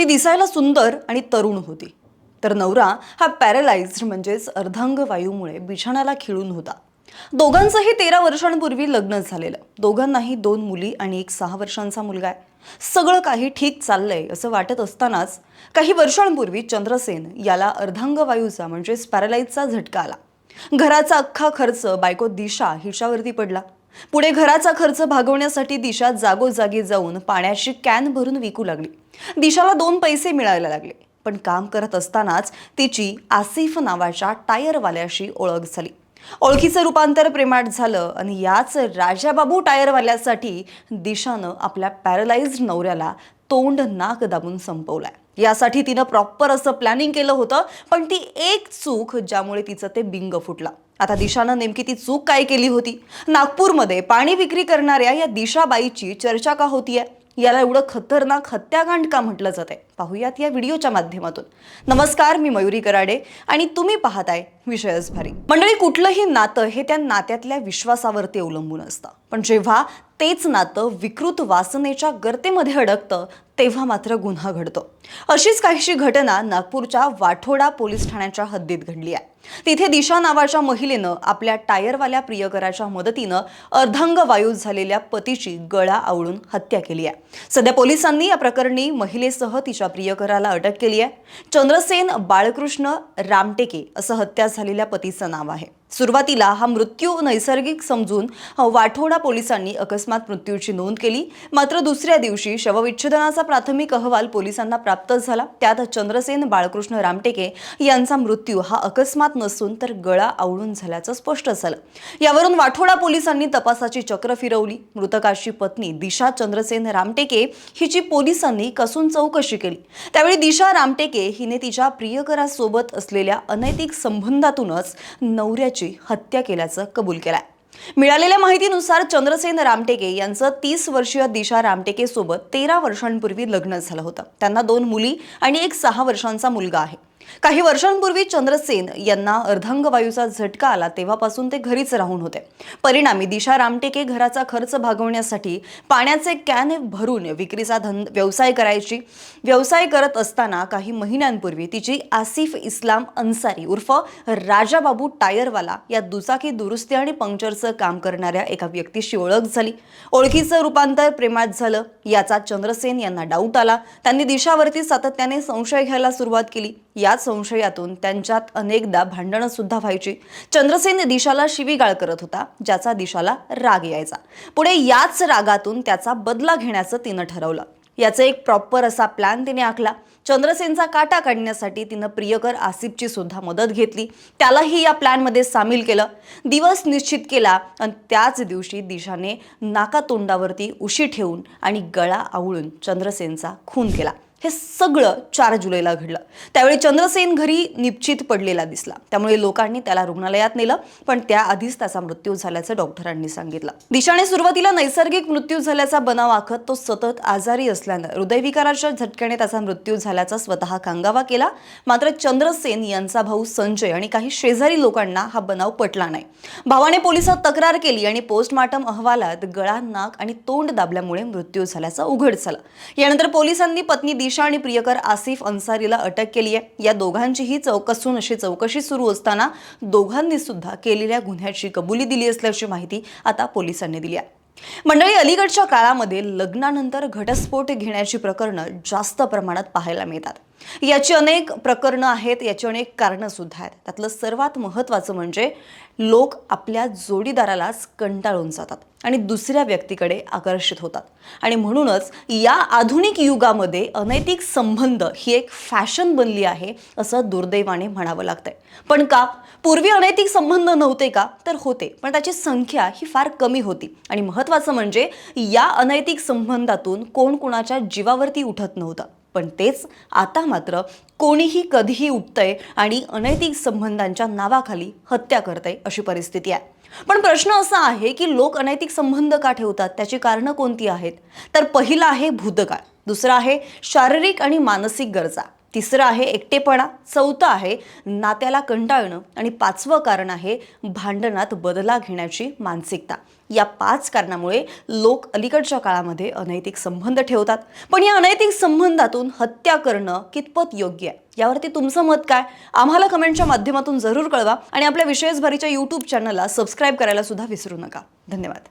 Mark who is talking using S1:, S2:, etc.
S1: ती दिसायला सुंदर आणि तरुण होती. तर नवरा हा पॅरलाइज्ड म्हणजेच अर्धांग वायूमुळे बिछाण्याला खिळून होता. दोघांचंही तेरा वर्षांपूर्वी लग्न झालेलं. दोघांनाही दोन मुली आणि एक सहा वर्षांचा मुलगा आहे. सगळं काही ठीक चाललंय असं वाटत असतानाच काही वर्षांपूर्वी चंद्रसेन याला अर्धांग वायूचा म्हणजेच पॅरालाइजचा झटका आला. घराचा अख्खा खर्च बायको दिशा हिच्यावरती पडला. पुढे घराचा खर्च भागवण्यासाठी दिशा जागोजागी जाऊन पाण्याची कॅन भरून विकू लागली. दिशाला दोन पैसे मिळायला लागले. पण काम करत असतानाच तिची आसिफ नावाच्या टायरवाल्याशी ओळख झाली. ओळखीचं रूपांतर प्रेमात झालं आणि याच राजाबाबू टायरवाल्यासाठी दिशानं आपल्या पॅरलाइज्ड नवऱ्याला तोंड नाक दाबून संपवलाय. यासाठी तिनं प्रॉपर असं प्लॅनिंग केलं होतं पण ती एक चूक ज्यामुळे तिचं ते बिंग फुटला. आता दिशानं नेमकी ती चूक काय केली होती? नागपूरमध्ये पाणी विक्री करणाऱ्या या दिशाबाईची चर्चा का होतीये? याला एवढं खतरनाक हत्याकांड का म्हटलं जाते पाहूयात या व्हिडिओच्या माध्यमातून. नमस्कार मी मयुरी कराडे आणि तुम्ही पाहताय विषयच भारी मंडळी कुठलंही नातं हे त्या नात्यातल्या विश्वासावरती अवलंबून असतं. पण जेव्हा तेच नातं विकृत वासनेच्या गर्तेमध्ये अडकतं तेव्हा मात्र गुन्हा घडतो. अशीच काहीशी घटना नागपूरच्या वाठोडा पोलीस ठाण्याच्या हद्दीत घडली आहे. तिथे दिशा नावाच्या महिलेनं आपल्या टायरवाल्या प्रियकराच्या मदतीनं अर्धांग वायू झालेल्या पतीची गळा आवळून हत्या केली आहे. सध्या पोलिसांनी या प्रकरणी महिलेसह तिच्या प्रियकराला अटक केली आहे. चंद्रसेन बाळकृष्ण रामटेके असं हत्या झालेल्या पतीचं नाव आहे. सुरुवातीला हा मृत्यू नैसर्गिक समजून वाठोडा पोलिसांनी अकस्मात मृत्यूची नोंद केली. मात्र दुसऱ्या दिवशी शवविच्छेदनाचा प्राथमिक अहवाल पोलिसांना प्राप्त झाला. त्यात चंद्रसेन बाळकृष्ण रामटेके यांचा मृत्यू हा अकस्मात नसून तर गळा आवळून झाल्याचं स्पष्ट झालं. यावरून वाठोडा पोलिसांनी तपासाची चक्र फिरवली. मृतकाची पत्नी दिशा चंद्रसेन रामटेके हिची पोलिसांनी कसून चौकशी केली. त्यावेळी दिशा रामटेके हिने तिच्या प्रियकरासोबत असलेल्या अनैतिक संबंधातूनच नवऱ्याची हत्या केल्याचं कबूल केलंय. मिळालेल्या माहितीनुसार चंद्रसेन रामटेके यांचं तीस वर्षीय दिशा रामटेके सोबत तेरा वर्षांपूर्वी लग्न झालं होतं. त्यांना दोन मुली आणि एक सहा वर्षांचा मुलगा आहे. काही वर्षांपूर्वी चंद्रसेन यांना अर्धांगवायूचा झटका आला तेव्हापासून ते घरीच राहून होते. परिणामी दिशा रामटेके घराचा खर्च भागवण्यासाठी पाण्याचे कॅन भरून विक्रीचा धन व्यवसाय करायची. व्यवसाय करत असताना काही महिन्यांपूर्वी तिची आसिफ इस्लाम अन्सारी उर्फ राजाबाबू टायरवाला या दुचाकी दुरुस्ती आणि पंक्चरचं काम करणाऱ्या एका व्यक्तीशी ओळख झाली. ओळखीचं रूपांतर प्रेमात झालं. याचा चंद्रसेन यांना डाऊट आला. त्यांनी दिशावरती सातत्याने संशय घ्यायला सुरुवात केली. याच संशयातून त्यांच्यात अनेकदा भांडणं सुद्धा व्हायची. चंद्रसेन दिशाला शिवीगाळ करत होता ज्याचा दिशाला राग यायचा. पुढे याच रागातून त्याचा बदला घेण्याचं तिनं ठरवलं. याचा एक प्रॉपर असा प्लॅन तिने आखला. चंद्रसेनचा काटा काढण्यासाठी तिनं प्रियकर आसिफची सुद्धा मदत घेतली. त्यालाही या प्लॅनमध्ये सामील केलं. दिवस निश्चित केला आणि त्याच दिवशी दिशाने नाकातोंडावरती उशी ठेवून आणि गळा आवळून चंद्रसेनचा खून केला. हे सगळं चार जुलैला घडलं. त्यावेळी चंद्रसेन घरी निश्चित पडलेला दिसला. त्यामुळे लोकांनी त्याला रुग्णालयात नेलं पण त्याआधीच त्याचा मृत्यू झाल्याचं डॉक्टरांनी सांगितलं. दिशाने सुरुवातीला नैसर्गिक मृत्यू झाल्याचा बनाव आखत तो सतत आजारी असल्यानं हृदयविकाराच्या झटक्याने त्याचा मृत्यू झाल्याचा स्वतः कांगावा केला. मात्र चंद्रसेन यांचा भाऊ संजय आणि काही शेजारी लोकांना हा बनाव पटला नाही. भावाने पोलिसात तक्रार केली आणि पोस्टमार्टम अहवालात गळा नाक आणि तोंड दाबल्यामुळे मृत्यू झाल्याचं उघड झालं. यानंतर पोलिसांनी पत्नी दिशा आणि प्रियकर आसिफ अन्सारीला अटक केली आहे. या दोघांचीही चौकसून अशी चौकशी सुरू असताना दोघांनी सुद्धा केलेल्या गुन्ह्याची कबुली दिली असल्याची माहिती आता पोलिसांनी दिली आहे. मंडळी अलीकडच्या काळामध्ये लग्नानंतर घटस्फोट घेण्याची प्रकरणं जास्त प्रमाणात पाहायला मिळतात. याची अनेक प्रकरणं आहेत याची अनेक कारणं सुद्धा आहेत. त्यातलं सर्वात महत्त्वाचं म्हणजे लोक आपल्या जोडीदारालाच कंटाळून जातात. आणि दुसऱ्या व्यक्तीकडे आकर्षित होतात. आणि म्हणूनच या आधुनिक युगामध्ये अनैतिक संबंध ही एक फॅशन बनली आहे असं दुर्दैवाने म्हणावं लागतंय. पण का? पूर्वी अनैतिक संबंध नव्हते का? तर होते पण त्याची संख्या ही फार कमी होती. आणि महत्त्वाचं म्हणजे या अनैतिक संबंधातून कोण कोणाच्या जीवावरती उठत नव्हतं. पण तेच आता मात्र कोणीही कधीही उठतंय आणि अनैतिक संबंधांच्या नावाखाली हत्या करतंय अशी परिस्थिती आहे. पण प्रश्न असा आहे की लोक अनैतिक संबंध का ठेवतात? त्याची कारणं कोणती आहेत? तर पहिलं आहे भूतकाळ. दुसरं आहे शारीरिक आणि मानसिक गरजा. तिसरं आहे एकटेपणा चौथं आहे नात्याला कंटाळणं आणि पाचवं कारण आहे भांडणात बदला घेण्याची मानसिकता. या पाच कारणामुळे लोक अलीकडच्या काळामध्ये अनैतिक संबंध ठेवतात. पण या अनैतिक संबंधातून हत्या करणं कितपत योग्य आहे? यावरती तुमचं मत काय? आम्हाला कमेंटच्या माध्यमातून जरूर कळवा आणि आपल्या विशेषभरीच्या यूट्यूब चॅनलला सबस्क्राईब करायला सुद्धा विसरू नका. धन्यवाद.